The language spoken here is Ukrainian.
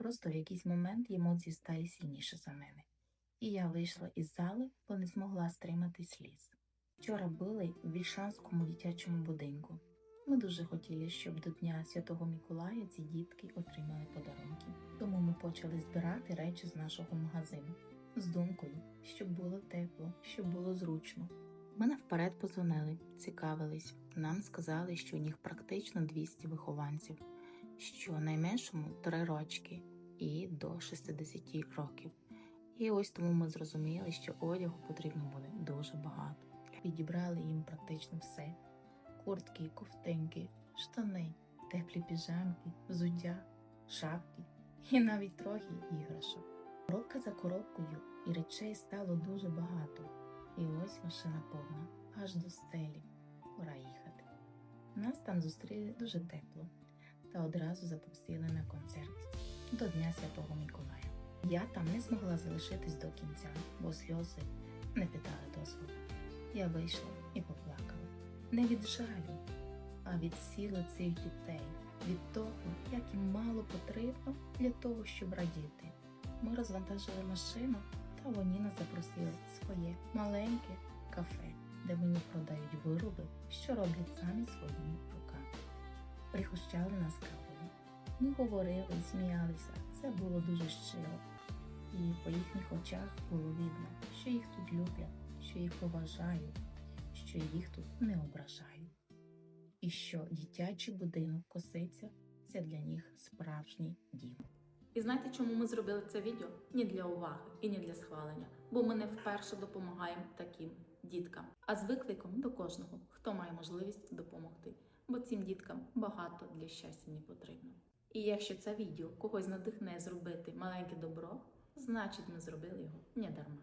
Просто в якийсь момент емоції стали сильніше за мене. І я вийшла із зали, бо не змогла стримати сліз. Вчора були в Вільшанському дитячому будинку. Ми дуже хотіли, щоб до Дня Святого Миколая ці дітки отримали подарунки. Тому ми почали збирати речі з нашого магазину з думкою, щоб було тепло, щоб було зручно. Мене вперед позвонили, цікавились. Нам сказали, що у них практично 200 вихованців, що найменшому 3 рочки і до 60 років. І ось тому ми зрозуміли, що одягу потрібно буде дуже багато. Підібрали їм практично все: куртки, ковтинки, штани, теплі піжамки, взуття, шапки і навіть трохи іграшок. Коробка за коробкою і речей стало дуже багато. І ось машина повна, аж до стелі. Пора їхати. Нас там зустріли дуже тепло та одразу запросили на концерт до Дня Святого Миколая. Я там не змогла залишитись до кінця, бо сльози не питали дозволу. Я вийшла і поплакала. Не від жалю, а від сили цих дітей, від того, як їм мало потрібно для того, щоб радіти. Ми розвантажили машину, та вони нас запросили в своє маленьке кафе, де мені продають вироби, що роблять самі своїми руками. Пригощали нас кавою. Ми говорили, сміялися. Це було дуже щиро. І по їхніх очах було видно, що їх тут люблять, що їх поважають, що їх тут не ображають. І що дитячий будинок коситься це для них справжній дім. І знаєте, чому ми зробили це відео? Не для уваги і не для схвалення, бо ми не вперше допомагаємо таким діткам, а з викликом до кожного, хто має можливість допомогти, бо цим діткам багато для щастя не потрібно. І якщо це відео когось надихне зробити маленьке добро, значить ми зробили його не дарма.